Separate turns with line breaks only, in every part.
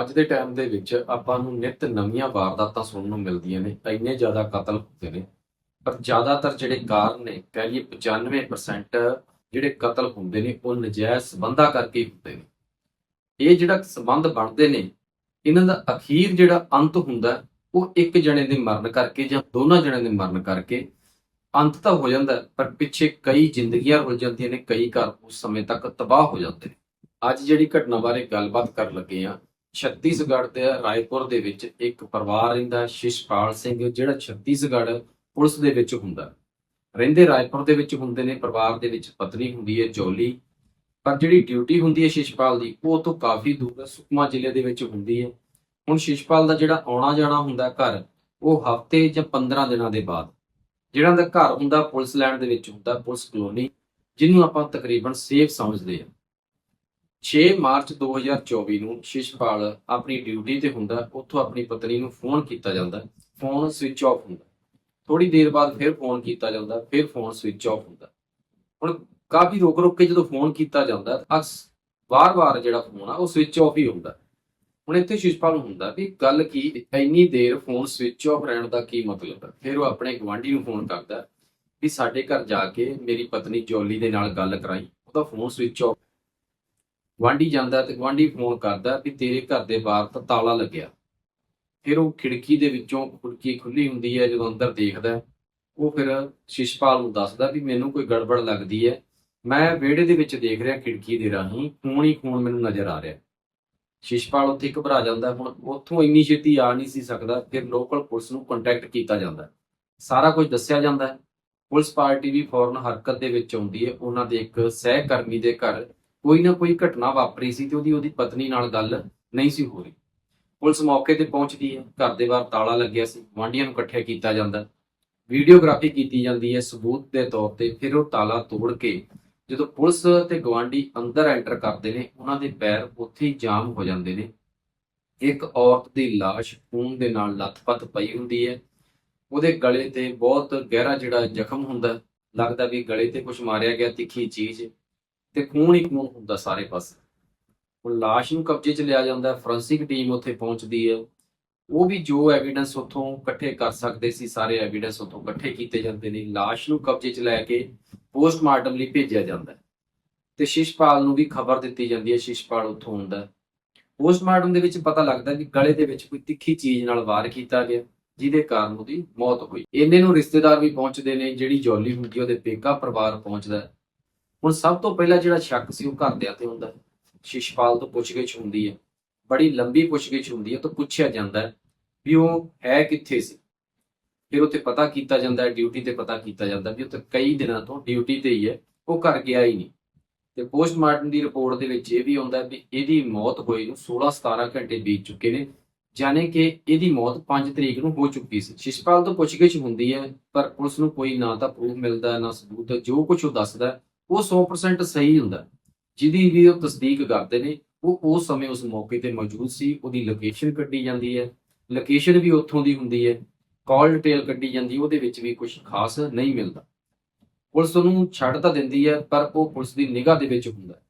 ਅੱਜ ਦੇ ਟਾਈਮ ਦੇ ਵਿੱਚ ਆਪਾਂ ਨੂੰ ਨਿਤ ਨਵੀਆਂ ਵਾਰਦਾਤਾਂ ਸੁਣਨ ਨੂੰ ਮਿਲਦੀਆਂ ਨੇ, ਇੰਨੇ ਜ਼ਿਆਦਾ ਕਤਲ ਹੁੰਦੇ ਨੇ। ਪਰ ਜ਼ਿਆਦਾਤਰ ਜਿਹੜੇ ਕਾਰਨ ਨੇ, ਕਹਿ ਲਈਏ 95% ਜਿਹੜੇ ਕਤਲ ਹੁੰਦੇ ਨੇ, ਉਹ ਨਜਾਇਜ਼ ਸਬੰਧਾਂ ਕਰਕੇ ਹੁੰਦੇ ਨੇ। ਇਹ ਜਿਹੜਾ ਸਬੰਧ ਬਣਦੇ ਨੇ, ਇਹਨਾਂ ਦਾ ਅਖੀਰ ਜਿਹੜਾ ਅੰਤ ਹੁੰਦਾ, ਉਹ ਇੱਕ ਜਣੇ ਦੇ ਮਰਨ ਕਰਕੇ ਜਾਂ ਦੋਨਾਂ ਜਣਿਆਂ ਦੇ ਮਰਨ ਕਰਕੇ ਅੰਤ ਤਾਂ ਹੋ ਜਾਂਦਾ, ਪਰ ਪਿੱਛੇ ਕਈ ਜ਼ਿੰਦਗੀਆਂ ਰੁਲ ਜਾਂਦੀਆਂ ਨੇ, ਕਈ ਘਰ ਉਸ ਸਮੇਂ ਤੱਕ ਤਬਾਹ ਹੋ ਜਾਂਦੇ ਨੇ। ਅੱਜ ਜਿਹੜੀ ਘਟਨਾ ਬਾਰੇ ਗੱਲਬਾਤ ਕਰਨ ਲੱਗੇ ਆ ਛੱਤੀਸਗੜ੍ਹ ਦੇ ਰਾਏਪੁਰ ਦੇ ਵਿੱਚ ਇੱਕ ਪਰਿਵਾਰ ਰਹਿੰਦਾ ਸ਼ਿਸ਼ਪਾਲ ਸਿੰਘ, ਜਿਹੜਾ ਛੱਤੀਸਗੜ੍ਹ ਪੁਲਿਸ ਦੇ ਵਿੱਚ ਹੁੰਦਾ ਰਹਿੰਦੇ ਰਾਏਪੁਰ ਦੇ ਵਿੱਚ ਹੁੰਦੇ ਨੇ, ਪਰਿਵਾਰ ਦੇ ਵਿੱਚ ਪਤਨੀ ਹੁੰਦੀ ਹੈ, ਜੋਲੀ। ਪਰ ਜਿਹੜੀ ਡਿਊਟੀ ਹੁੰਦੀ ਹੈ ਸ਼ਿਸ਼ਪਾਲ ਦੀ, ਉਹ ਤੋਂ ਕਾਫੀ ਦੂਰ ਹੈ, ਸੁਕਮਾ ਜ਼ਿਲ੍ਹੇ ਦੇ ਵਿੱਚ ਹੁੰਦੀ ਹੈ। ਹੁਣ ਸ਼ਿਸ਼ਪਾਲ ਦਾ ਜਿਹੜਾ ਆਉਣਾ ਜਾਣਾ ਹੁੰਦਾ ਘਰ, ਉਹ ਹਫ਼ਤੇ ਜਾਂ 15 ਦਿਨਾਂ ਦੇ ਬਾਅਦ। ਜਿਹੜਾ ਦਾ ਘਰ ਹੁੰਦਾ, ਪੁਲਿਸ ਲਾਈਨ ਦੇ ਵਿੱਚ ਹੁੰਦਾ, ਪੁਲਿਸ ਕਲੋਨੀ, ਜਿਹਨੂੰ ਆਪਾਂ ਤਕਰੀਬਨ ਸੇਫ ਸਮਝਦੇ ਹਾਂ। 6 ਮਾਰਚ 2024 ਨੂੰ ਸ਼ਿਸ਼ਪਾਲ ਆਪਣੀ ਡਿਊਟੀ ਤੇ ਹੁੰਦਾ, ਉੱਥੋਂ ਆਪਣੀ ਪਤਨੀ ਨੂੰ ਫੋਨ ਕੀਤਾ ਜਾਂਦਾ। ਫੋਨ ਸਵਿਚ ਆਫ ਹੁੰਦਾ। ਥੋੜੀ ਦੇਰ ਬਾਅਦ ਫਿਰ ਫੋਨ ਕੀਤਾ ਜਾਂਦਾ, ਫਿਰ ਫੋਨ ਸਵਿਚ ਆਫ ਹੁੰਦਾ। ਹੁਣ ਕਾਫੀ ਰੁਕ ਰੁਕ ਕੇ ਜਦੋਂ ਫੋਨ ਕੀਤਾ ਜਾਂਦਾ, ਅਕਸ ਵਾਰ-ਵਾਰ ਜਿਹੜਾ ਫੋਨ ਆ, ਉਹ ਸਵਿਚ ਆਫ ਹੀ ਹੁੰਦਾ। ਹੁਣ ਇੱਥੇ ਸ਼ਿਸ਼ਪਾਲ ਨੂੰ ਹੁੰਦਾ ਵੀ ਗੱਲ ਕੀ, ਇੰਨੀ ਦੇਰ ਫੋਨ ਸਵਿਚ ਆਫ ਰਹਿਣ ਦਾ ਕੀ ਮਤਲਬ ਹੈ? ਫਿਰ ਉਹ ਆਪਣੇ ਗਵਾਂਢੀ ਨੂੰ ਫੋਨ ਕਰਦਾ ਵੀ ਸਾਡੇ ਘਰ ਜਾ ਕੇ ਮੇਰੀ ਪਤਨੀ ਜੋਲੀ ਦੇ ਨਾਲ ਗੱਲ ਕਰਾਈ, ਉਹਦਾ ਫੋਨ ਸਵਿਚ ਆਫ ਗਵਾਂਢੀ ਜਾਂਦਾ ਤੇ ਗਵਾਂਢੀ ਫੋਨ ਕਰਦਾ ਵੀ ਤੇਰੇ ਘਰ ਦੇ ਬਾਹਰ ਤਾਂ ਤਾਲਾ ਲੱਗਿਆ। ਫਿਰ ਉਹ ਖਿੜਕੀ ਦੇ ਵਿੱਚੋਂ ਖੁੜਕੀ ਖੁੱਲੀ ਹੁੰਦੀ ਹੈ, ਜਦੋਂ ਅੰਦਰ ਦੇਖਦਾ ਉਹ ਫਿਰ ਸ਼ਿਸ਼ਪਾਲ ਨੂੰ ਦੱਸਦਾ ਵੀ ਮੈਨੂੰ ਕੋਈ ਗੜਬੜ ਲੱਗਦੀ ਹੈ। ਮੈਂ ਵਿਹੜੇ ਦੇ ਵਿੱਚ ਦੇਖ ਰਿਹਾ ਖਿੜਕੀ ਦੇ ਰਾਹੀਂ, ਖੂਨ ਹੀ ਖੂਨ ਮੈਨੂੰ ਨਜ਼ਰ ਆ ਰਿਹਾ। ਸ਼ਿਸ਼ਪਾਲ ਉੱਥੇ ਘਬਰਾ ਜਾਂਦਾ, ਹੁਣ ਉੱਥੋਂ ਇੰਨੀ ਛੇਤੀ ਆ ਨਹੀਂ ਸੀ ਸਕਦਾ, ਫਿਰ ਲੋਕਲ ਪੁਲਿਸ ਨੂੰ ਕੰਟੈਕਟ ਕੀਤਾ ਜਾਂਦਾ। ਸਾਰਾ ਕੁਝ ਦੱਸਿਆ ਜਾਂਦਾ ਹੈ। ਪੁਲਿਸ ਪਾਰਟੀ ਵੀ ਫੌਰਨ ਹਰਕਤ ਦੇ ਵਿੱਚ ਆਉਂਦੀ ਹੈ। ਉਹਨਾਂ ਦੇ ਇੱਕ ਸਹਿਕਰਮੀ ਦੇ ਘਰ ਕੋਈ ਨਾ ਕੋਈ ਘਟਨਾ ਵਾਪਰੀ ਸੀ ਤੇ ਉਹਦੀ ਉਹਦੀ ਪਤਨੀ ਨਾਲ ਗੱਲ ਨਹੀਂ ਸੀ ਹੋ ਰਹੀ। ਪੁਲਿਸ ਮੌਕੇ ਤੇ ਪਹੁੰਚਦੀ ਹੈ, ਘਰ ਦੇ ਬਾਹਰ ਤਾਲਾ ਲੱਗਿਆ ਸੀ, ਗੁਆਂਢੀਆਂ ਨੂੰ ਇਕੱਠਿਆ ਕੀਤਾ ਜਾਂਦਾ। ਵੀਡੀਓਗ੍ਰਾਫੀ ਕੀਤੀ ਜਾਂਦੀ ਹੈ ਸਬੂਤ ਦੇ ਤੌਰ ਤੇ, ਫਿਰ ਉਹ ਤਾਲਾ ਤੋੜ ਕੇ ਜਦੋਂ ਪੁਲਿਸ ਤੇ ਗਵਾਂਢੀ ਅੰਦਰ ਐਂਟਰ ਕਰਦੇ ਨੇ, ਉਹਨਾਂ ਦੇ ਪੈਰ ਉੱਥੇ ਹੀ ਜਾਮ ਹੋ ਜਾਂਦੇ ਨੇ। ਇੱਕ ਔਰਤ ਦੀ ਲਾਸ਼ ਖੂਨ ਦੇ ਨਾਲ ਲੱਥਪੱਥ ਪਈ ਹੁੰਦੀ ਹੈ। ਉਹਦੇ ਗਲੇ ਤੇ ਬਹੁਤ ਗਹਿਰਾ ਜਿਹੜਾ ਜ਼ਖਮ ਹੁੰਦਾ, ਲੱਗਦਾ ਵੀ ਗਲੇ ਤੇ ਕੁਝ ਮਾਰਿਆ ਗਿਆ ਤਿੱਖੀ ਚੀਜ਼। ਤੇ ਖੂਨ ਹੀ ਖੂਨ ਹੁੰਦਾ ਸਾਰੇ ਪਾਸੇ। ਹੁਣ ਲਾਸ਼ ਨੂੰ ਕਬਜ਼ੇ 'ਚ ਲਿਆ ਜਾਂਦਾ ਫੋਰੈਂਸਿਕ ਟੀਮ ਉੱਥੇ ਪਹੁੰਚਦੀ ਹੈ। ਉਹ ਵੀ ਜੋ ਐਵੀਡੈਂਸ ਉੱਥੋਂ ਇਕੱਠੇ ਕਰ ਸਕਦੇ ਸੀ, ਸਾਰੇ ਐਵੀਡੈਂਸ ਉੱਥੋਂ ਇਕੱਠੇ ਕੀਤੇ ਜਾਂਦੇ ਨੇ। ਲਾਸ਼ ਨੂੰ ਕਬਜ਼ੇ 'ਚ ਲੈ ਕੇ ਪੋਸਟਮਾਰਟਮ ਲਈ ਭੇਜਿਆ ਜਾਂਦਾ ਹੈ। ਤੇ ਸ਼ਿਸ਼ਪਾਲ ਨੂੰ ਵੀ ਖਬਰ ਦਿੱਤੀ ਜਾਂਦੀ ਹੈ, ਸ਼ਿਸ਼ਪਾਲ ਉੱਥੋਂ ਹੁੰਦਾ ਪੋਸਟਮਾਰਟਮ ਦੇ ਵਿੱਚ ਪਤਾ ਲੱਗਦਾ ਕਿ ਗਲੇ ਦੇ ਵਿੱਚ ਕੋਈ ਤਿੱਖੀ ਚੀਜ਼ ਨਾਲ ਵਾਰ ਕੀਤਾ ਗਿਆ, ਜਿਹਦੇ ਕਾਰਨ ਉਹਦੀ ਮੌਤ ਹੋਈ। ਇਹਨੇ ਨੂੰ ਰਿਸ਼ਤੇਦਾਰ ਵੀ ਪਹੁੰਚਦੇ ਨੇ, ਜਿਹੜੀ ਜੌਲੀ ਹੁੰਦੀ ਉਹਦੇ ਪੇਕਾ ਪਰਿਵਾਰ ਪਹੁੰਚਦਾ ਹੁਣ ਸਭ ਤੋਂ ਪਹਿਲਾਂ ਜਿਹੜਾ ਸ਼ੱਕ ਸੀ ਉਹ ਘਰਦਿਆਂ ਤੇ ਹੁੰਦਾ ਹੈ। ਸ਼ਿਸ਼ਪਾਲ ਤੋਂ ਪੁੱਛਗਿੱਛ ਹੁੰਦੀ ਹੈ। ਬੜੀ ਲੰਬੀ ਪੁੱਛਗਿੱਛ ਹੁੰਦੀ ਹੈ ਤਾਂ ਪੁੱਛਿਆ ਜਾਂਦਾ ਹੈ ਵੀ ਉਹ ਹੈ ਕਿੱਥੇ ਸੀ। ਫਿਰ ਉੱਥੇ ਪਤਾ ਕੀਤਾ ਜਾਂਦਾ ਹੈ, ਡਿਊਟੀ ਤੇ ਪਤਾ ਕੀਤਾ ਜਾਂਦਾ ਵੀ ਉੱਥੇ ਕਈ ਦਿਨਾਂ ਤੋਂ ਡਿਊਟੀ ਤੇ ਹੀ ਹੈ, ਉਹ ਘਰ ਗਿਆ ਹੀ ਨਹੀਂ। ਤੇ ਪੋਸਟਮਾਰਟਮ ਦੀ ਰਿਪੋਰਟ ਦੇ ਵਿੱਚ ਇਹ ਵੀ ਆਉਂਦਾ ਵੀ ਇਹਦੀ ਮੌਤ ਹੋਈ ਨੂੰ 16-17 ਘੰਟੇ ਬੀਤ ਚੁੱਕੇ ਨੇ, ਜਾਣੇ ਕਿ ਇਹਦੀ ਮੌਤ 5 ਤਰੀਕ ਨੂੰ ਹੋ ਚੁੱਕੀ ਸੀ। ਸ਼ਿਸ਼ਪਾਲ ਤੋਂ ਪੁੱਛਗਿੱਛ ਹੁੰਦੀ ਹੈ, ਪਰ ਪੁਲਿਸ ਨੂੰ ਕੋਈ ਨਾ ਤਾਂ ਪ੍ਰੂਫ ਮਿਲਦਾ, ਨਾ ਸਬੂਤ, ਜੋ ਕੁਝ ਉਹ ਦੱਸਦਾ ਉਹ 100% ਸਹੀ ਹੁੰਦਾ ਜਿਹਦੀ ਵੀ ਉਹ ਤਸਦੀਕ ਕਰਦੇ ਨੇ, ਉਹ ਉਸ ਸਮੇਂ ਉਸ ਮੌਕੇ ਤੇ ਮੌਜੂਦ ਸੀ, ਉਹਦੀ ਲੋਕੇਸ਼ਨ ਕੱਢੀ ਜਾਂਦੀ ਹੈ। ਲੋਕੇਸ਼ਨ ਵੀ ਉੱਥੋਂ ਦੀ ਹੁੰਦੀ ਹੈ। ਕਾਲ ਡਿਟੇਲ ਕੱਢੀ ਜਾਂਦੀ, ਉਹਦੇ ਵਿੱਚ ਵੀ ਕੁਝ ਖਾਸ ਨਹੀਂ ਮਿਲਦਾ। ਪੁਲਿਸ ਉਹਨੂੰ ਛੱਡ ਤਾਂ ਦਿੰਦੀ ਹੈ, ਪਰ ਉਹ ਪੁਲਿਸ ਦੀ ਨਿਗਾਹ ਦੇ ਵਿੱਚ ਹੁੰਦਾ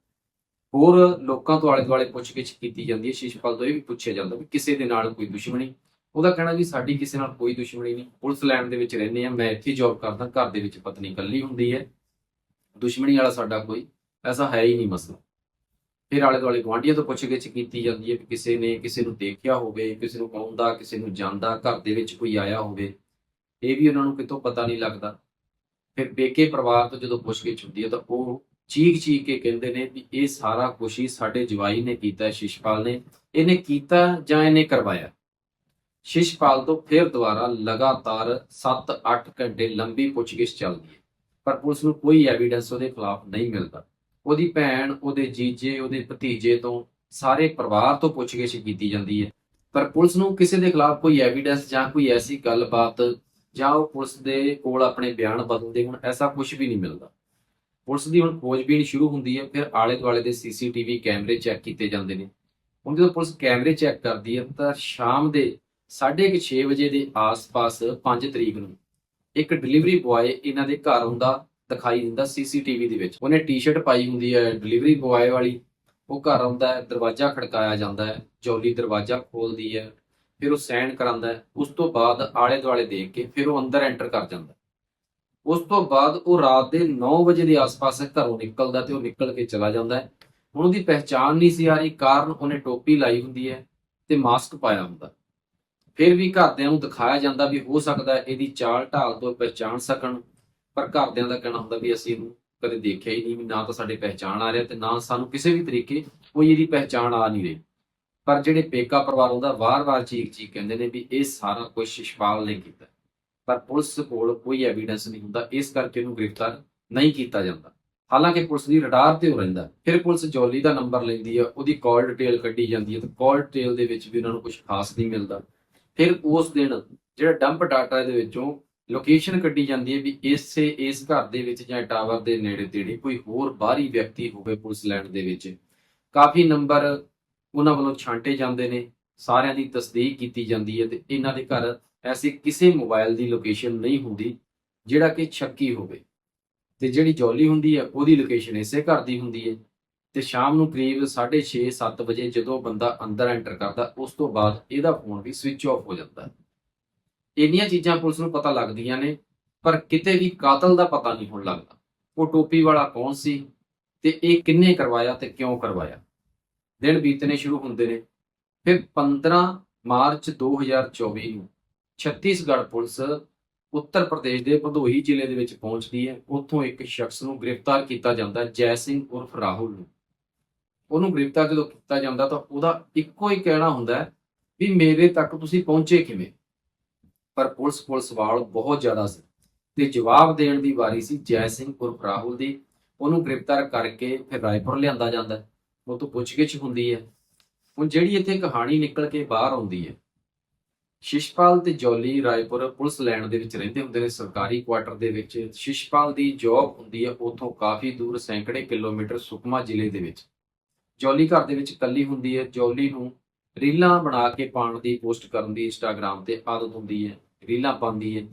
ਹੋਰ ਲੋਕਾਂ ਤੋਂ ਆਲੇ ਦੁਆਲੇ ਪੁੱਛਗਿੱਛ ਕੀਤੀ ਜਾਂਦੀ ਹੈ। ਸ਼ੀਸ਼ਪਾਲ ਤੋਂ ਇਹ ਵੀ ਪੁੱਛਿਆ ਜਾਂਦਾ ਵੀ ਕਿਸੇ ਦੇ ਨਾਲ ਕੋਈ ਦੁਸ਼ਮਣੀ, ਉਹਦਾ ਕਹਿਣਾ ਵੀ ਸਾਡੀ ਕਿਸੇ ਨਾਲ ਕੋਈ ਦੁਸ਼ਮਣੀ ਨਹੀਂ। ਪੁਲਿਸ ਲੈਣ ਦੇ ਵਿੱਚ ਰਹਿੰਦੇ ਆ ਮੈਂ ਇੱਥੇ ਜੌਬ ਕਰਦਾ, ਘਰ ਦੇ ਵਿੱਚ ਪਤਨੀ ਇਕੱਲੀ ਹੁੰਦੀ ਹੈ। ਦੁਸ਼ਮਣੀ ਵਾਲਾ ਸਾਡਾ ਕੋਈ ਐਸਾ ਹੈ ਹੀ ਨਹੀਂ ਮਸਲਾ। ਫਿਰ ਆਲੇ ਦੁਆਲੇ ਗੁਆਂਢੀਆਂ ਤੋਂ ਪੁੱਛਗਿੱਛ ਕੀਤੀ ਜਾਂਦੀ ਹੈ ਕਿ ਕਿਸੇ ਨੇ ਕਿਸੇ ਨੂੰ ਦੇਖਿਆ ਹੋਵੇ, ਕਿਸੇ ਨੂੰ ਆਉਂਦਾ ਕਿਸੇ ਨੂੰ ਜਾਂਦਾ, ਘਰ ਦੇ ਵਿੱਚ ਕੋਈ ਆਇਆ ਹੋਵੇ, ਇਹ ਵੀ ਉਹਨਾਂ ਨੂੰ ਕਿਤੋਂ ਪਤਾ ਨਹੀਂ ਲੱਗਦਾ। ਫਿਰ ਬੇਕੇ ਪਰਿਵਾਰ ਤੋਂ ਜਦੋਂ ਪੁੱਛਗਿੱਛ ਹੁੰਦੀ ਹੈ ਤਾਂ ਉਹ ਚੀਕ ਚੀਕ ਕੇ ਕਹਿੰਦੇ ਨੇ ਵੀ ਇਹ ਸਾਰਾ ਕੁਛ ਹੀ ਸਾਡੇ ਜਵਾਈ ਨੇ ਕੀਤਾ, ਸ਼ਿਸ਼ਪਾਲ ਨੇ, ਇਹਨੇ ਕੀਤਾ ਜਾਂ ਇਹਨੇ ਕਰਵਾਇਆ। ਸ਼ਿਸ਼ਪਾਲ ਤੋਂ ਫਿਰ ਦੁਬਾਰਾ ਲਗਾਤਾਰ 7-8 ਘੰਟੇ ਲੰਬੀ ਪੁੱਛਗਿੱਛ ਚੱਲਦੀ ਹੈ। ਪਰ ਪੁਲਿਸ ਨੂੰ ਕੋਈ ਐਵੀਡੈਂਸ ਉਹਦੇ ਖਿਲਾਫ ਨਹੀਂ ਮਿਲਦਾ। ਉਹਦੀ ਭੈਣ, ਉਹਦੇ ਜੀਜੇ, ਉਹਦੇ ਭਤੀਜੇ ਤੋਂ ਸਾਰੇ ਪਰਿਵਾਰ ਤੋਂ ਪੁੱਛਗਿੱਛ ਕੀਤੀ ਜਾਂਦੀ ਹੈ। ਪਰ ਪੁਲਿਸ ਨੂੰ ਕਿਸੇ ਦੇ ਖਿਲਾਫ ਕੋਈ ਐਵੀਡੈਂਸ ਜਾਂ ਕੋਈ ਐਸੀ ਗੱਲਬਾਤ ਜਾਂ ਉਹ ਪੁਲਿਸ ਦੇ ਕੋਲ ਆਪਣੇ ਬਿਆਨ ਬਦਲਦੇ ਹੁਣ, ਐਸਾ ਕੁਝ ਵੀ ਨਹੀਂ ਮਿਲਦਾ। ਪੁਲਿਸ ਦੀ ਹੁਣ ਖੋਜਬੀਨ ਸ਼ੁਰੂ ਹੁੰਦੀ ਹੈ, ਫਿਰ ਆਲੇ ਦੁਆਲੇ ਦੇ ਸੀਸੀਟੀਵੀ ਕੈਮਰੇ ਚੈੱਕ ਕੀਤੇ ਜਾਂਦੇ ਨੇ। ਹੁਣ ਜਦੋਂ ਪੁਲਿਸ ਕੈਮਰੇ ਚੈੱਕ ਕਰਦੀ ਹੈ ਤਾਂ ਸ਼ਾਮ ਦੇ 6:30 ਵਜੇ ਦੇ ਆਸ-ਪਾਸ 5 ਤਰੀਕ ਨੂੰ ਇੱਕ ਡਿਲੀਵਰੀ ਬੁਆਏ ਇਹਨਾਂ ਦੇ ਘਰ ਹੁੰਦਾ ਦਿਖਾਈ ਦਿੰਦਾ ਸੀਸੀਟੀਵੀ ਦੇ ਵਿੱਚ। ਉਹਨੇ ਟੀ-ਸ਼ਰਟ ਪਾਈ ਹੁੰਦੀ ਹੈ ਡਿਲੀਵਰੀ ਬੁਆਏ ਵਾਲੀ। ਉਹ ਘਰ ਆਉਂਦਾ ਹੈ, ਦਰਵਾਜ਼ਾ ਖੜਕਾਇਆ ਜਾਂਦਾ ਹੈ, ਜੌਲੀ ਦਰਵਾਜ਼ਾ ਖੋਲਦੀ ਹੈ, ਫਿਰ ਉਹ ਸਾਈਨ ਕਰਾਂਦਾ ਹੈ। ਉਸ ਤੋਂ ਬਾਅਦ ਆਲੇ ਦੁਆਲੇ ਦੇਖ ਕੇ ਫਿਰ ਉਹ ਅੰਦਰ ਐਂਟਰ ਕਰ ਜਾਂਦਾ ਉਸ ਤੋਂ ਬਾਅਦ ਉਹ ਰਾਤ ਦੇ 9 ਵਜੇ ਦੇ ਆਸ-ਪਾਸ ਘਰੋਂ ਨਿਕਲਦਾ ਤੇ ਉਹ ਨਿਕਲ ਕੇ ਚਲਾ ਜਾਂਦਾ ਹੈ। ਹੁਣ ਉਹਦੀ ਪਹਿਚਾਣ ਨਹੀਂ ਸੀ ਆ ਰਹੀ, ਕਾਰਨ ਉਹਨੇ ਟੋਪੀ ਲਾਈ ਹੁੰਦੀ ਹੈ ਤੇ ਮਾਸਕ ਪਾਇਆ ਹੁੰਦਾ ਫਿਰ ਵੀ ਘਰਦਿਆਂ ਨੂੰ ਦਿਖਾਇਆ ਜਾਂਦਾ ਵੀ ਹੋ ਸਕਦਾ ਇਹਦੀ ਚਾਲ ਢਾਲ ਤੋਂ ਪਹਿਚਾਣ ਸਕਣ, ਪਰ ਘਰਦਿਆਂ ਦਾ ਕਹਿਣਾ ਹੁੰਦਾ ਵੀ ਅਸੀਂ ਇਹਨੂੰ ਕਦੇ ਦੇਖਿਆ ਹੀ ਨਹੀਂ ਵੀ ਨਾ ਤਾਂ ਸਾਡੇ ਪਹਿਚਾਣ ਆ ਰਿਹਾ ਤੇ ਨਾ ਸਾਨੂੰ ਕਿਸੇ ਵੀ ਤਰੀਕੇ ਕੋਈ ਇਹਦੀ ਪਹਿਚਾਣ ਆ ਨਹੀਂ ਰਹੀ। ਪਰ ਜਿਹੜੇ ਪੇਕਾ ਪਰਿਵਾਰ ਉਹਦਾ ਵਾਰ-ਵਾਰ ਚੀਕ ਚੀਕ ਕਹਿੰਦੇ ਨੇ ਵੀ ਇਹ ਸਾਰਾ ਕੁਝ ਸ਼ਿਸ਼ਪਾਲ ਨੇ ਕੀਤਾ। ਪਰ ਪੁਲਿਸ ਕੋਲ ਕੋਈ ਐਵੀਡੈਂਸ ਨਹੀਂ ਹੁੰਦਾ, ਇਸ ਕਰਕੇ ਉਹਨੂੰ ਗ੍ਰਿਫਤਾਰ ਨਹੀਂ ਕੀਤਾ ਜਾਂਦਾ। ਹਾਲਾਂਕਿ ਪੁਲਿਸ ਦੀ ਰਡਾਰ ਤੇ ਉਹ ਰਹਿੰਦਾ ਫਿਰ ਪੁਲਿਸ ਜੋਲੀ ਦਾ ਨੰਬਰ ਲੈਂਦੀ ਹੈ, ਉਹਦੀ ਕਾਲ ਡਿਟੇਲ ਕੱਢੀ ਜਾਂਦੀ ਹੈ ਤੇ ਕਾਲ ਡਿਟੇਲ ਦੇ ਵਿੱਚ ਵੀ ਉਹਨਾਂ ਨੂੰ ਕੁਝ ਖਾਸ ਨਹੀਂ ਮਿਲਦਾ। ਫਿਰ ਉਸ ਦਿਨ ਜਿਹੜਾ ਡੰਪ ਡਾਟਾ ਦੇ ਵਿੱਚੋਂ ਲੋਕੇਸ਼ਨ ਕੱਢੀ ਜਾਂਦੀ ਹੈ ਵੀ ਇਸੇ, ਇਸ ਘਰ ਦੇ ਵਿੱਚ ਜਾਂ ਟਾਵਰ ਦੇ ਨੇੜੇ ਤੇੜੇ ਕੋਈ ਹੋਰ ਬਾਹਰੀ ਵਿਅਕਤੀ ਹੋਵੇ ਪੁਲਿਸ ਲੈਂਡ ਦੇ ਵਿੱਚ। ਕਾਫੀ ਨੰਬਰ ਉਹਨਾਂ ਵੱਲੋਂ ਛਾਂਟੇ ਜਾਂਦੇ ਨੇ, ਸਾਰਿਆਂ ਦੀ ਤਸਦੀਕ ਕੀਤੀ ਜਾਂਦੀ ਹੈ ਤੇ ਇਹਨਾਂ ਦੇ ਘਰ ਐਸੇ ਕਿਸੇ ਮੋਬਾਈਲ ਦੀ ਲੋਕੇਸ਼ਨ ਨਹੀਂ ਹੁੰਦੀ ਜਿਹੜਾ ਕਿ ਛੱਕੀ ਹੋਵੇ। ਤੇ ਜਿਹੜੀ ਜੌਲੀ ਹੁੰਦੀ ਹੈ, ਉਹਦੀ ਲੋਕੇਸ਼ਨ ਇਸੇ ਘਰ ਦੀ ਹੁੰਦੀ ਹੈ। ਤੇ ਸ਼ਾਮ ਨੂੰ ਕਰੀਬ 6:30 7 ਵਜੇ ਜਦੋਂ ਬੰਦਾ ਅੰਦਰ ਐਂਟਰ ਕਰਦਾ, ਉਸ ਤੋਂ ਬਾਅਦ ਇਹਦਾ ਫੋਨ ਵੀ ਸਵਿਚ ਆਫ ਹੋ ਜਾਂਦਾ। ਇੰਨੀਆਂ ਚੀਜ਼ਾਂ ਪੁਲਿਸ ਨੂੰ ਪਤਾ ਲੱਗਦੀਆਂ ਨੇ, ਪਰ ਕਿਤੇ ਵੀ ਕਾਤਲ ਦਾ ਪਤਾ ਨਹੀਂ ਹੁਣ ਲੱਗਦਾ। ਉਹ ਟੋਪੀ ਵਾਲਾ ਕੌਣ ਸੀ ਤੇ ਇਹ ਕਿੰਨੇ ਕਰਵਾਇਆ ਤੇ ਕਿਉਂ ਕਰਵਾਇਆ? ਦਿਨ ਬੀਤਣੇ ਸ਼ੁਰੂ ਹੁੰਦੇ ਨੇ। ਫਿਰ 15 ਮਾਰਚ 2024 ਨੂੰ ਛੱਤੀਸਗੜ੍ਹ ਪੁਲਿਸ ਉੱਤਰ ਪ੍ਰਦੇਸ਼ ਦੇ ਭਦੋਹੀ ਜ਼ਿਲ੍ਹੇ ਦੇ ਵਿੱਚ ਪਹੁੰਚਦੀ ਹੈ। ਉੱਥੋਂ ਇੱਕ ਸ਼ਖਸ ਨੂੰ ਗ੍ਰਿਫਤਾਰ ਕੀਤਾ ਜਾਂਦਾ ਜੈ ਸਿੰਘ ਉਰਫ ਰਾਹੁਲ ਨੂੰ। ਉਹਨੂੰ ਗ੍ਰਿਫਤਾਰ ਜਦੋਂ ਕੀਤਾ ਜਾਂਦਾ ਤਾਂ ਉਹਦਾ ਇੱਕੋ ਹੀ ਕਹਿਣਾ ਹੁੰਦਾ ਵੀ ਮੇਰੇ ਤੱਕ ਤੁਸੀਂ ਪਹੁੰਚੇ ਕਿਵੇਂ? ਪਰ ਪੁਲਿਸ ਕੋਲ ਸਵਾਲ ਬਹੁਤ ਜ਼ਿਆਦਾ ਸੀ ਤੇ ਜਵਾਬ ਦੇਣ ਦੀ ਵਾਰੀ ਸੀ ਜੈ ਸਿੰਘ ਉਰਫ ਰਾਹੁਲ ਦੀ। ਉਹਨੂੰ ਗ੍ਰਿਫਤਾਰ ਕਰਕੇ ਫਿਰ ਰਾਏਪੁਰ ਲਿਆਂਦਾ ਜਾਂਦਾ ਉਹ ਤੋਂ ਪੁੱਛਗਿੱਛ ਹੁੰਦੀ ਹੈ। ਹੁਣ ਜਿਹੜੀ ਇੱਥੇ ਕਹਾਣੀ ਨਿਕਲ ਕੇ ਬਾਹਰ ਆਉਂਦੀ ਹੈ, ਸ਼ਿਸ਼ਪਾਲ ਤੇ ਜੋਲੀ ਰਾਏਪੁਰ ਪੁਲਿਸ ਲੈਣ ਦੇ ਵਿੱਚ ਰਹਿੰਦੇ ਹੁੰਦੇ ਨੇ, ਸਰਕਾਰੀ ਕੁਆਟਰ ਦੇ ਵਿੱਚ। ਸ਼ਿਸ਼ਪਾਲ ਦੀ ਜੌਬ ਹੁੰਦੀ ਹੈ ਉਥੋਂ ਕਾਫੀ ਦੂਰ ਸੈਂਕੜੇ ਕਿਲੋਮੀਟਰ ਸੁਕਮਾ ਜ਼ਿਲ੍ਹੇ ਦੇ ਵਿੱਚ। ਜੌਲੀ ਘਰ ਦੇ ਵਿੱਚ ਇਕੱਲੀ ਹੁੰਦੀ ਹੈ। ਜੌਲੀ ਨੂੰ ਰੀਲਾਂ ਬਣਾ ਕੇ ਪਾਉਣ ਦੀ ਪੋਸਟ ਕਰਨ ਦੀ ਇੰਸਟਾਗ੍ਰam ਤੇ ਆਦਤ ਹੁੰਦੀ ਹੈ। ਰੀਲਾਂ ਪਾਉਂਦੀ ਹੈ।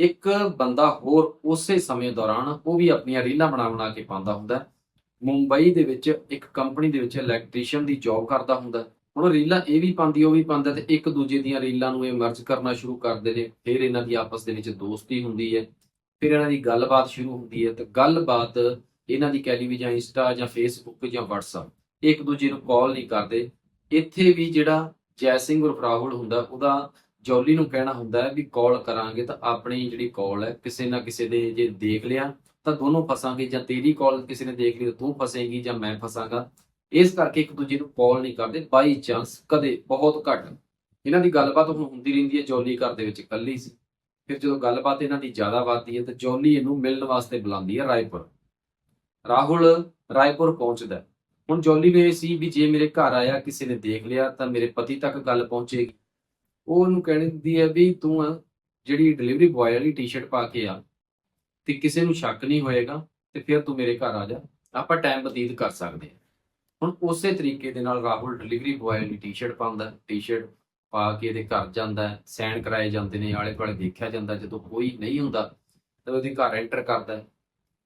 ਇੱਕ ਬੰਦਾ ਹੋਰ ਉਸੇ ਸਮੇਂ ਦੌਰਾਨ ਉਹ ਵੀ ਆਪਣੀਆਂ ਰੀਲਾਂ ਬਣਾ ਬਣਾ ਕੇ ਪਾਉਂਦਾ ਹੁੰਦਾ ਮੁੰਬਈ ਦੇ ਵਿੱਚ ਇੱਕ ਕੰਪਨੀ ਦੇ ਵਿੱਚ ਇਲੈਕਟ੍ਰੀਸ਼ੀਅਨ ਦੀ ਜੌਬ ਕਰਦਾ ਹੁੰਦਾ ਹੁਣ ਰੀਲਾਂ ਇਹ ਵੀ ਪਾਉਂਦੀ, ਉਹ ਵੀ ਪਾਉਂਦਾ ਤੇ ਇੱਕ ਦੂਜੇ ਦੀਆਂ ਰੀਲਾਂ ਨੂੰ ਇਹ ਮਰਜ ਕਰਨਾ ਸ਼ੁਰੂ ਕਰਦੇ ਨੇ। ਫਿਰ ਇਹਨਾਂ ਦੀ ਆਪਸ ਦੇ ਵਿੱਚ ਦੋਸਤੀ ਹੁੰਦੀ ਹੈ। ਫਿਰ ਇਹਨਾਂ ਦੀ ਗੱਲਬਾਤ ਸ਼ੁਰੂ ਹੁੰਦੀ ਹੈ ਤੇ ਗੱਲਬਾਤ ਇਹਨਾਂ ਦੀ ਕਹਿ ਲਈ ਵੀ ਜਾਂ ਇੰਸਟਾ ਜਾਂ ਫੇਸਬੁੱਕ ਜਾਂ WhatsApp, ਇੱਕ ਦੂਜੇ ਨੂੰ ਕਾਲ ਨਹੀਂ ਕਰਦੇ। ਇੱਥੇ ਵੀ ਜਿਹੜਾ ਜੈ ਸਿੰਘ ਉਰਫ ਰਾਹੁਲ ਹੁੰਦਾ, ਉਹਦਾ ਜੌਲੀ ਨੂੰ ਕਹਿਣਾ ਹੁੰਦਾ ਹੈ ਵੀ ਕਾਲ ਕਰਾਂਗੇ ਤਾਂ ਆਪਣੀ ਜਿਹੜੀ ਕਾਲ ਹੈ, ਕਿਸੇ ਨਾ ਕਿਸੇ ਦੇ ਜੇ ਦੇਖ ਲਿਆ, ਤਾਂ ਦੋਨੋਂ ਫਸਾਂਗੇ, ਜਾਂ ਤੇਰੀ ਕਾਲ ਕਿਸੇ ਨੇ ਦੇਖ ਲਈ ਤਾਂ ਤੂੰ ਫਸੇਗੀ ਜਾਂ ਮੈਂ ਫਸਾਂਗਾ। ਇਸ ਕਰਕੇ ਇੱਕ ਦੂਜੇ ਨੂੰ ਕਾਲ ਨਹੀਂ ਕਰਦੇ ਬਾਈ ਚਾਂਸ ਕਦੇ ਬਹੁਤ ਘੱਟ। ਇਹਨਾਂ ਦੀ ਗੱਲਬਾਤ ਹੁਣ ਹੁੰਦੀ ਰਹਿੰਦੀ ਹੈ, ਜੌਲੀ ਘਰ ਦੇ ਵਿੱਚ ਇਕੱਲੀ ਸੀ। ਫਿਰ ਜਦੋਂ ਗੱਲਬਾਤ ਇਹਨਾਂ ਦੀ ਜ਼ਿਆਦਾ ਵੱਧਦੀ ਹੈ, ਤਾਂ ਜੌਲੀ ਇਹਨੂੰ ਮਿਲਣ ਵਾਸਤੇ ਬੁਲਾਉਂਦੀ ਹੈ ਰਾਏਪੁਰ। ਰਾਹੁਲ ਰਾਏਪੁਰ ਪਹੁੰਚਦਾ ਹੁਣ ਜੌਲੀ ਨੂੰ ਸੀ ਵੀ ਜੇ ਮੇਰੇ ਘਰ ਆਇਆ, ਕਿਸੇ ਨੇ ਦੇਖ ਲਿਆ, ਤਾਂ ਮੇਰੇ ਪਤੀ ਤੱਕ ਗੱਲ ਪਹੁੰਚੇਗੀ। ਉਹ ਉਹਨੂੰ ਦਿੰਦੀ ਹੈ ਵੀ ਤੂੰ ਜਿਹੜੀ ਡਿਲੀਵਰੀ ਬੁਆਏ ਵਾਲੀ ਟੀ-ਸ਼ਰਟ ਪਾ ਕੇ ਆ, ਤੇ ਕਿਸੇ ਨੂੰ ਸ਼ੱਕ ਨਹੀਂ ਹੋਏਗਾ, ਤੇ ਫਿਰ ਤੂੰ ਮੇਰੇ ਘਰ ਆ ਜਾ। ਆਪਾਂ ਟਾਈਮ ਬਤੀਤ ਕਰ ਸਕਦੇ ਹਾਂ। ਹੁਣ ਉਸੇ ਤਰੀਕੇ ਦੇ ਨਾਲ ਰਾਹੁਲ ਡਿਲੀਵਰੀ ਬੁਆਏ ਵਾਲੀ ਟੀ-ਸ਼ਰਟ ਪਾਉਂਦਾ ਟੀ-ਸ਼ਰਟ ਪਾ ਕੇ ਇਹਦੇ ਘਰ ਜਾਂਦਾ ਸੈਨ ਸਾਈਨ ਕਰਾਏ ਜਾਂਦੇ ਨੇ ਆਲੇ ਦੁਆਲੇ ਦੇਖਿਆ ਜਾਂਦਾ, ਜਦੋਂ ਕੋਈ ਨਹੀਂ ਹੁੰਦਾ, ਤਾਂ ਉਹਦੇ ਘਰ ਐਂਟਰ ਕਰਦਾ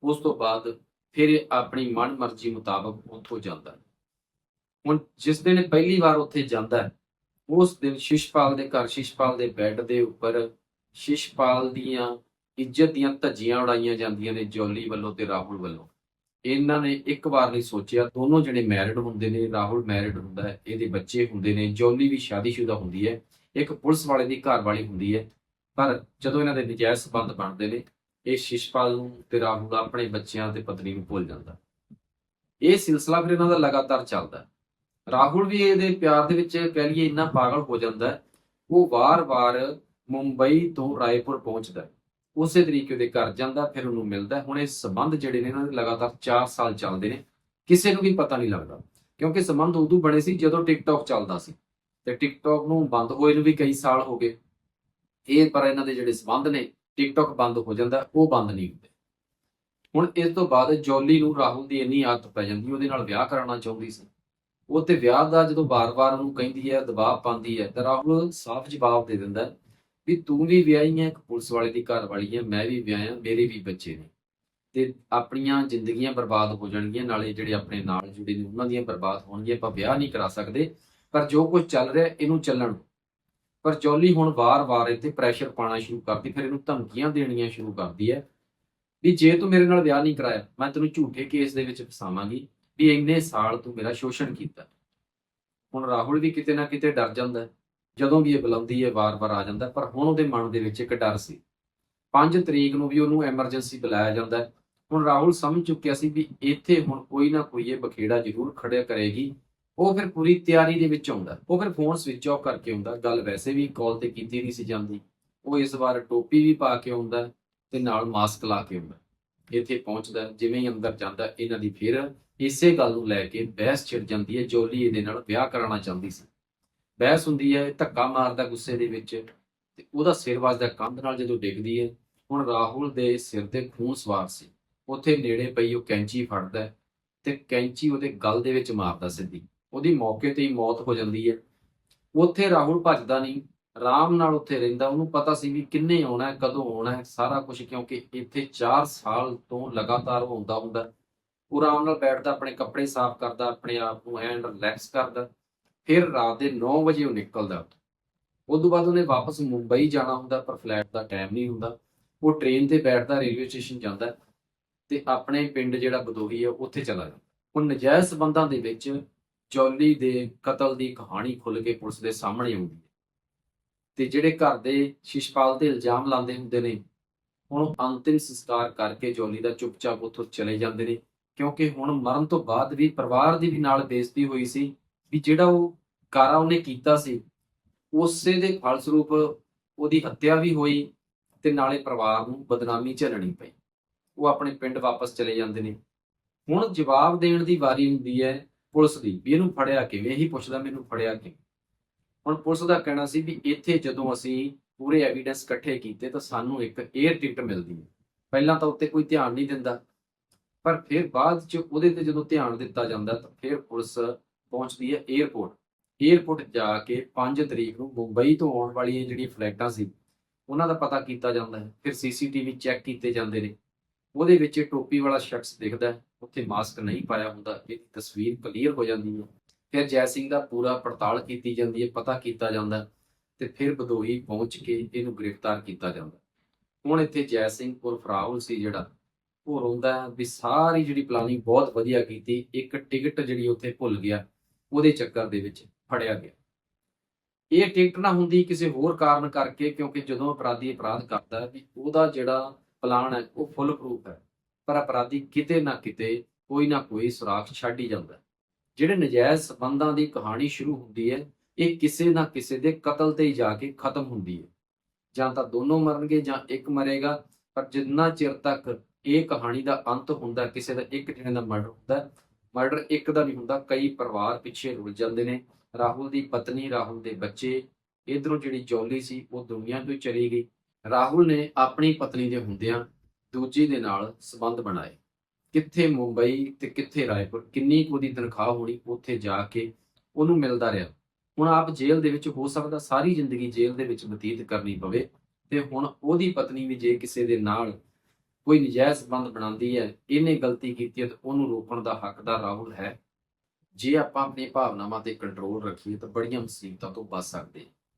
ਉਸ ਤੋਂ ਬਾਅਦ ਫਿਰ ਇਹ ਆਪਣੀ ਮਨ ਮਰਜ਼ੀ ਮੁਤਾਬਕ ਉੱਥੋਂ ਜਾਂਦਾ ਹੈ। ਹੁਣ ਜਿਸ ਦਿਨ ਪਹਿਲੀ ਵਾਰ ਉੱਥੇ ਜਾਂਦਾ ਹੈ, ਉਸ ਦਿਨ ਸ਼ਿਸ਼ਪਾਲ ਦੇ ਘਰ, ਸ਼ਿਸ਼ਪਾਲ ਦੇ ਬੈੱਡ ਦੇ ਉੱਪਰ ਸ਼ਿਸ਼ਪਾਲ ਦੀਆਂ ਇੱਜ਼ਤ ਦੀਆਂ ਧੱਜੀਆਂ ਉਡਾਈਆਂ ਜਾਂਦੀਆਂ ਨੇ ਜੋਲੀ ਵੱਲੋਂ ਤੇ ਰਾਹੁਲ ਵੱਲੋਂ। ਇਹਨਾਂ ਨੇ ਇੱਕ ਵਾਰ ਨਹੀਂ ਸੋਚਿਆ, ਦੋਨੋਂ ਜਣੇ ਮੈਰਿਡ ਹੁੰਦੇ ਨੇ, ਰਾਹੁਲ ਮੈਰਿਡ ਹੁੰਦਾ ਹੈ, ਇਹਦੇ ਬੱਚੇ ਹੁੰਦੇ ਨੇ, ਜੋਲੀ ਵੀ ਸ਼ਾਦੀशुदा ਹੁੰਦੀ ਹੈ, ਇੱਕ ਪੁਲਿਸ ਵਾਲੇ ਦੀ ਘਰ ਵਾਲੀ ਹੁੰਦੀ ਹੈ। ਪਰ ਜਦੋਂ ਇਹਨਾਂ ਦੇ ਨਜਾਇਜ਼ ਸੰਬੰਧ ਬਣਦੇ ਨੇ ਇਹ ਸ਼ਿਸ਼ਪਾਲ ਨੂੰ ਤੇ ਰਾਹੁਲ ਆਪਣੇ ਬੱਚਿਆਂ ਤੇ ਪਤਨੀ ਨੂੰ ਭੁੱਲ ਜਾਂਦਾ। ਇਹ ਸਿਲਸਿਲਾ ਫਿਰ ਇਹਨਾਂ ਦਾ ਲਗਾਤਾਰ ਚੱਲਦਾ ਰਾਹੁਲ ਵੀ ਇਹਦੇ ਪਿਆਰ ਦੇ ਵਿੱਚ ਕਹਿ ਲਈਏ ਇੰਨਾ ਪਾਗਲ ਹੋ ਜਾਂਦਾ ਉਹ ਵਾਰ-ਵਾਰ ਮੁੰਬਈ ਤੋਂ ਰਾਏਪੁਰ ਪਹੁੰਚਦਾ ਉਸੇ ਤਰੀਕੇ ਉਹਦੇ ਘਰ ਜਾਂਦਾ ਫਿਰ ਉਹਨੂੰ ਮਿਲਦਾ ਹੁਣ ਇਹ ਸਬੰਧ ਜਿਹੜੇ ਨੇ ਇਹਨਾਂ ਦੇ ਲਗਾਤਾਰ 4 ਸਾਲ ਚੱਲਦੇ ਨੇ, ਕਿਸੇ ਨੂੰ ਵੀ ਪਤਾ ਨਹੀਂ ਲੱਗਦਾ। ਕਿਉਂਕਿ ਸਬੰਧ ਉਦੋਂ ਬਣੇ ਸੀ ਜਦੋਂ ਟਿਕਟੌਕ ਚੱਲਦਾ ਸੀ। ਤੇ ਟਿਕਟੌਕ ਨੂੰ ਬੰਦ ਹੋਏ ਨੂੰ ਵੀ ਕਈ ਸਾਲ ਹੋ ਗਏ। ਇਹ ਪਰ ਇਹਨਾਂ ਦੇ ਜਿਹੜੇ ਸਬੰਧ ਨੇ ਟਿਕਟੌਕ ਬੰਦ ਹੋ ਜਾਂਦਾ, ਉਹ ਬੰਦ ਨਹੀਂ ਹੁੰਦੇ। ਹੁਣ ਇਸ ਤੋਂ ਬਾਅਦ ਜੋਲੀ ਨੂੰ ਰਾਹੁਲ ਦੀ ਇੰਨੀ ਆਦਤ ਪੈ ਜਾਂਦੀ ਉਹਦੇ ਨਾਲ ਵਿਆਹ ਕਰਾਉਣਾ ਚਾਹੁੰਦੀ ਸੀ। ਉਹ ਤੇ ਵਿਆਹ ਦਾ ਜਦੋਂ ਬਾਰ-ਬਾਰ ਉਹਨੂੰ ਕਹਿੰਦੀ ਹੈ, ਦਬਾਅ ਪਾਉਂਦੀ ਹੈ, ਤਾਂ ਰਾਹੁਲ ਸਾਫ਼ ਜਵਾਬ ਦੇ ਦਿੰਦਾ ਵੀ ਤੂੰ ਵੀ ਵਿਆਹੀ ਹੈ, ਇੱਕ ਪੁਲਿਸ ਵਾਲੇ ਦੀ ਘਰ ਵਾਲੀ ਹੈ, ਮੈਂ ਵੀ ਵਿਆਹਿਆ, ਮੇਰੇ ਵੀ ਬੱਚੇ ਨੇ। ਤੇ ਆਪਣੀਆਂ ਜ਼ਿੰਦਗੀਆਂ ਬਰਬਾਦ ਹੋ ਜਾਣਗੀਆਂ, ਨਾਲੇ ਜਿਹੜੇ ਆਪਣੇ ਨਾਲ ਜੁੜੇ ਨੇ, ਉਹਨਾਂ ਦੀਆਂ ਬਰਬਾਦ ਹੋਣਗੀਆਂ, ਆਪਾਂ ਵਿਆਹ ਨਹੀਂ ਕਰਾ ਸਕਦੇ, ਪਰ ਜੋ ਕੁਝ ਚੱਲ ਰਿਹਾ, ਇਹਨੂੰ ਚੱਲਣ ਪਰ ਜੋਲੀ ਹੁਣ ਵਾਰ-ਵਾਰ ਇੱਥੇ ਪ੍ਰੈਸ਼ਰ ਪਾਣਾ ਸ਼ੁਰੂ ਕਰਦੀ, ਫਿਰ ਇਹਨੂੰ ਧਮਕੀਆਂ ਦੇਣੀਆਂ ਸ਼ੁਰੂ ਕਰਦੀ ਹੈ ਵੀ ਜੇ ਤੂੰ ਮੇਰੇ ਨਾਲ ਵਿਆਹ ਨਹੀਂ ਕਰਾਇਆ, ਮੈਂ ਤੈਨੂੰ ਝੂਠੇ ਕੇਸ ਦੇ ਵਿੱਚ ਫਸਾਵਾਂਗੀ, ਵੀ ਇੰਨੇ ਸਾਲ ਤੂੰ ਮੇਰਾ ਸ਼ੋਸ਼ਣ ਕੀਤਾ। ਹੁਣ ਰਾਹੁਲ ਵੀ ਕਿਤੇ ਨਾ ਕਿਤੇ ਡਰ ਜਾਂਦਾ ਹੈ। ਜਦੋਂ ਵੀ ਇਹ ਬੁਲਾਉਂਦੀ ਹੈ ਵਾਰ-ਵਾਰ ਆ ਜਾਂਦਾ, ਪਰ ਹੁਣ ਉਹਦੇ ਮਨ ਦੇ ਵਿੱਚ ਇੱਕ ਡਰ ਸੀ। 5 ਤਰੀਕ ਨੂੰ ਵੀ ਉਹਨੂੰ ਐਮਰਜੈਂਸੀ ਬੁਲਾਇਆ ਜਾਂਦਾ ਹੁਣ ਰਾਹੁਲ ਸਮਝ ਚੁੱਕਿਆ ਸੀ ਵੀ ਇੱਥੇ ਹੁਣ ਕੋਈ ਨਾ ਕੋਈ ਇਹ ਬਖੇੜਾ ਜ਼ਰੂਰ ਖੜਿਆ ਕਰੇਗੀ। ਉਹ ਫਿਰ ਪੂਰੀ ਤਿਆਰੀ ਦੇ ਵਿੱਚ ਆਉਂਦਾ। ਉਹ ਫਿਰ ਫੋਨ ਸਵਿਚ ਆਫ ਕਰਕੇ ਆਉਂਦਾ। ਗੱਲ ਵੈਸੇ ਵੀ ਕਾਲ ਤੇ ਕੀਤੀ ਨਹੀਂ ਸੀ ਜਾਂਦੀ। ਉਹ ਇਸ ਵਾਰ ਟੋਪੀ ਵੀ ਪਾ ਕੇ ਆਉਂਦਾ ਤੇ ਨਾਲ ਮਾਸਕ ਲਾ ਕੇ ਆਉਂਦਾ। ਇੱਥੇ ਪਹੁੰਚਦਾ, ਜਿਵੇਂ ਹੀ ਅੰਦਰ ਜਾਂਦਾ, ਇਹਨਾਂ ਦੀ ਫਿਰ ਇਸੇ ਗੱਲ ਨੂੰ ਲੈ ਕੇ ਬਹਿਸ ਛਿੜ ਜਾਂਦੀ ਹੈ ਜੋਲੀ ਇਹਦੇ ਨਾਲ ਵਿਆਹ ਕਰਾਉਣਾ ਚਾਹੁੰਦੀ ਸੀ। ਬਹਿਸ ਹੁੰਦੀ ਹੈ, ਧੱਕਾ ਮਾਰਦਾ ਗੁੱਸੇ ਦੇ ਵਿੱਚ ਤੇ ਉਹਦਾ ਸਿਰ ਵੱਜਦਾ ਕੰਧ ਨਾਲ ਜਦੋਂ ਡਿੱਗਦੀ ਹੈ। ਹੁਣ ਰਾਹੁਲ ਦੇ ਸਿਰ ਤੇ ਖੂਨ ਸਵਾਰ ਸੀ। ਉੱਥੇ ਨੇੜੇ ਪਈ ਉਹ ਕੈਂਚੀ ਫੜਦਾ ਤੇ ਕੈਂਚੀ ਉਹਦੇ ਗਲ ਦੇ ਵਿੱਚ ਮਾਰਦਾ ਸਿੱਧੀ। ਉਹਦੀ ਮੌਕੇ ਤੇ ਹੀ ਮੌਤ ਹੋ ਜਾਂਦੀ ਹੈ। ਉੱਥੇ ਰਾਹੁਲ ਭੱਜਦਾ ਨਹੀਂ, ਆਰਾਮ ਨਾਲ ਉੱਥੇ ਰਹਿੰਦਾ। ਉਹਨੂੰ ਪਤਾ ਸੀ ਵੀ ਕਿੰਨੇ ਆਉਣਾ ਕਦੋਂ ਆਉਣਾ ਸਾਰਾ ਕੁਝ ਕਿਉਂਕਿ ਇੱਥੇ 4 ਸਾਲ ਤੋਂ ਲਗਾਤਾਰ ਉਹ ਹੁੰਦਾ ਹੁੰਦਾ ਉਹ ਆਰਾਮ ਨਾਲ ਬੈਠਦਾ, ਆਪਣੇ ਕੱਪੜੇ ਸਾਫ਼ ਕਰਦਾ, ਆਪਣੇ ਆਪ ਨੂੰ ਐਂਡ ਰਿਲੈਕਸ ਕਰਦਾ। ਫਿਰ ਰਾਤ ਦੇ 9 ਵਜੇ ਉਹ ਨਿਕਲਦਾ। ਉਸ ਤੋਂ ਬਾਅਦ ਉਹਨੇ ਵਾਪਸ ਮੁੰਬਈ ਜਾਣਾ ਹੁੰਦਾ, ਪਰ ਫਲੈਟ ਦਾ ਟਾਈਮ ਨਹੀਂ ਹੁੰਦਾ। ਉਹ ਟ੍ਰੇਨ ਤੇ ਬੈਠਦਾ ਰੇਲਵੇ ਸਟੇਸ਼ਨ ਜਾਂਦਾ ਤੇ ਆਪਣੇ ਪਿੰਡ ਜਿਹੜਾ ਬਦੋਹੀ ਹੈ, ਉੱਥੇ ਚਲਾ ਜਾਂਦਾ ਉਹ ਨਜਾਇਜ਼ ਸਬੰਧਾਂ ਦੇ ਵਿੱਚ ਜੋਲੀ ਦੇ ਕਤਲ ਦੀ ਕਹਾਣੀ ਖੁੱਲ ਕੇ ਪੁਲਿਸ ਦੇ ਸਾਹਮਣੇ ਆਉਂਦੀ ਹੈ। ਤੇ ਜਿਹੜੇ ਘਰ ਦੇ ਸ਼ਿਸ਼ਪਾਲ ਤੇ ਇਲਜ਼ਾਮ ਲਾਉਂਦੇ ਹੁੰਦੇ ਨੇ, ਹੁਣ ਉਹ ਅੰਤਿਮ ਸੰਸਕਾਰ ਕਰਕੇ ਜੋਲੀ ਦਾ ਚੁੱਪਚਾਪ ਉੱਥੋਂ ਚਲੇ ਜਾਂਦੇ ਨੇ, ਕਿਉਂਕਿ ਹੁਣ ਮਰਨ ਤੋਂ ਬਾਅਦ ਵੀ ਪਰਿਵਾਰ ਦੀ ਵੀ ਨਾਲ ਬੇਇੱਜ਼ਤੀ ਹੋਈ ਸੀ ਵੀ ਜਿਹੜਾ ਉਹ ਕਾਰਾ ਉਹਨੇ ਕੀਤਾ ਸੀ, ਉਸੇ ਦੇ ਫਲਸਰੂਪ ਉਹਦੀ ਹੱਤਿਆ ਵੀ ਹੋਈ ਤੇ ਨਾਲੇ ਪਰਿਵਾਰ ਨੂੰ ਬਦਨਾਮੀ ਝੱਲਣੀ ਪਈ। ਉਹ ਆਪਣੇ ਪਿੰਡ ਵਾਪਸ ਚਲੇ ਜਾਂਦੇ ਨੇ। ਹੁਣ ਜਵਾਬ ਦੇਣ ਦੀ ਵਾਰੀ ਹੁੰਦੀ ਹੈ ਪੁਲਿਸ ਦੀ ਵੀ ਇਹਨੂੰ ਫੜਿਆ ਕਿਵੇਂ? ਇਹੀ ਪੁੱਛਦਾ ਮੈਨੂੰ ਫੜਿਆ ਕਿ ਹੁਣ ਪੁਲਿਸ ਦਾ ਕਹਿਣਾ ਸੀ ਵੀ ਇੱਥੇ ਜਦੋਂ ਅਸੀਂ ਪੂਰੇ ਐਵੀਡੈਂਸ ਇਕੱਠੇ ਕੀਤੇ ਤਾਂ ਸਾਨੂੰ ਇੱਕ 에ਅਰ ਟਿਕਟ ਮਿਲਦੀ ਹੈ। ਪਹਿਲਾਂ ਤਾਂ ਉੱਤੇ ਕੋਈ ਧਿਆਨ ਨਹੀਂ ਦਿੰਦਾ। ਪਰ ਫਿਰ ਬਾਅਦ ਚ ਉਹਦੇ ਤੇ ਜਦੋਂ ਧਿਆਨ ਦਿੱਤਾ ਜਾਂਦਾ ਤਾਂ ਫਿਰ ਪੁਲਿਸ ਪਹੁੰਚਦੀ ਹੈ 에어ਪੋਰਟ 에어ਪੋਰਟ ਜਾ ਕੇ 5 ਤਰੀਕ ਨੂੰ ਮੁੰਬਈ ਤੋਂ ਆਉਣ ਵਾਲੀਆਂ ਜਿਹੜੀਆਂ ਫਲਾਈਟਾਂ ਸੀ, ਉਹਨਾਂ ਦਾ ਪਤਾ ਕੀਤਾ ਜਾਂਦਾ ਹੈ। ਫਿਰ ਸੀਸੀਟੀਵੀ ਚੈੱਕ ਕੀਤੇ ਜਾਂਦੇ ਨੇ। ਉਹਦੇ ਵਿੱਚ ਇਹ ਟੋਪੀ ਵਾਲਾ ਸ਼ਖਸ ਦਿਖਦਾ ਉੱਥੇ ਮਾਸਕ ਨਹੀਂ ਪਾਇਆ ਹੁੰਦਾ, ਇਹਦੀ ਤਸਵੀਰ ਕਲੀਅਰ ਹੋ ਜਾਂਦੀ ਹੈ। ਫਿਰ ਜੈ ਸਿੰਘ ਦਾ ਪੂਰਾ ਪੜਤਾਲ ਕੀਤੀ ਜਾਂਦੀ ਹੈ, ਪਤਾ ਕੀਤਾ ਜਾਂਦਾ ਤੇ ਫਿਰ ਬਦੋਈ ਪਹੁੰਚ ਕੇ ਇਹਨੂੰ ਗ੍ਰਿਫਤਾਰ ਕੀਤਾ ਜਾਂਦਾ ਹੁਣ ਇੱਥੇ ਜੈ ਸਿੰਘ ਉਰਫ ਰਾਹੁਲ ਸੀ ਜਿਹੜਾ, ਉਹ ਰੋਂਦਾ ਵੀ ਸਾਰੀ ਜਿਹੜੀ ਪਲਾਨਿੰਗ ਬਹੁਤ ਵਧੀਆ ਕੀਤੀ, ਇੱਕ ਟਿਕਟ ਜਿਹੜੀ ਉੱਥੇ ਭੁੱਲ ਗਿਆ, ਉਹਦੇ ਚੱਕਰ ਦੇ ਵਿੱਚ ਫੜਿਆ ਗਿਆ। ਇਹ ਟਿਕਟ ਨਾ ਹੁੰਦੀ ਕਿਸੇ ਹੋਰ ਕਾਰਨ ਕਰਕੇ, ਕਿਉਂਕਿ ਜਦੋਂ ਅਪਰਾਧੀ ਅਪਰਾਧ ਕਰਦਾ ਵੀ ਉਹਦਾ ਜਿਹੜਾ ਪਲਾਨ ਹੈ, ਉਹ ਫੁੱਲ ਪ੍ਰੂਫ ਹੈ। ਪਰ ਅਪਰਾਧੀ ਕਿਤੇ ਨਾ ਕਿਤੇ ਕੋਈ ਨਾ ਕੋਈ ਸੁਰਾਖ ਛੱਡ ਹੀ ਜਾਂਦਾ ਜਿਹੜੇ ਨਜਾਇਜ਼ ਸਬੰਧਾਂ ਦੀ ਕਹਾਣੀ ਸ਼ੁਰੂ ਹੁੰਦੀ ਹੈ, ਇਹ ਕਿਸੇ ਨਾ ਕਿਸੇ ਦੇ ਕਤਲ ਤੇ ਹੀ ਜਾ ਕੇ ਖਤਮ ਹੁੰਦੀ ਹੈ। ਜਾਂ ਤਾਂ ਦੋਨੋਂ ਮਰਨਗੇ ਜਾਂ ਇੱਕ ਮਰੇਗਾ, ਪਰ ਜਿੰਨਾ ਚਿਰ ਤੱਕ ਇਹ ਕਹਾਣੀ ਦਾ ਅੰਤ ਹੁੰਦਾ ਕਿਸੇ ਦਾ ਇੱਕ ਜਣੇ ਦਾ ਮਰਡਰ ਹੁੰਦਾ ਮਰਡਰ ਇੱਕ ਦਾ ਨਹੀਂ ਹੁੰਦਾ, ਕਈ ਪਰਿਵਾਰ ਪਿੱਛੇ ਰੁਲ ਜਾਂਦੇ ਨੇ। ਰਾਹੁਲ ਦੀ ਪਤਨੀ, ਰਾਹੁਲ ਦੇ ਬੱਚੇ, ਇਧਰੋਂ ਜਿਹੜੀ ਜੋਲੀ ਸੀ, ਉਹ ਦੁਨੀਆ ਤੋਂ ਚਲੀ ਗਈ। ਰਾਹੁਲ ਨੇ ਆਪਣੀ ਪਤਨੀ ਦੇ ਹੁੰਦਿਆਂ ਦੂਜੀ ਦੇ ਨਾਲ ਸੰਬੰਧ ਬਣਾਏ। ਕਿੱਥੇ ਮੁੰਬਈ ਤੇ ਕਿੱਥੇ ਰਾਏਪੁਰ, ਕਿੰਨੀ ਕੁ ਉਹਦੀ ਤਨਖਾਹ ਹੋਣੀ, ਉੱਥੇ ਜਾ ਕੇ ਉਹਨੂੰ ਮਿਲਦਾ ਰਿਹਾ। ਹੁਣ ਆਪ ਜੇਲ੍ਹ ਦੇ ਵਿੱਚ ਹੋ ਸਕਦਾ ਸਾਰੀ ਜ਼ਿੰਦਗੀ ਜੇਲ੍ਹ ਦੇ ਵਿੱਚ ਬਤੀਤ ਕਰਨੀ ਪਵੇ ਤੇ ਹੁਣ ਉਹਦੀ ਪਤਨੀ ਵੀ ਜੇ ਕਿਸੇ ਦੇ ਨਾਲ ਕੋਈ ਨਜਾਇਜ਼ ਸੰਬੰਧ ਬਣਾਉਂਦੀ ਹੈ, ਇਹਨੇ ਗਲਤੀ ਕੀਤੀ ਹੈ ਤਾਂ ਉਹਨੂੰ ਰੋਕਣ ਦਾ ਹੱਕਦਾਰ ਰਾਹੁਲ ਹੈ। ਜੇ ਆਪਾਂ ਆਪਣੀ ਭਾਵਨਾਵਾਂ ਤੇ ਕੰਟਰੋਲ ਰੱਖੀਏ ਤਾਂ ਬੜੀਆਂ ਮੁਸੀਬਤਾਂ ਤੋਂ ਬਚ ਸਕਦੇ ਹਾਂ।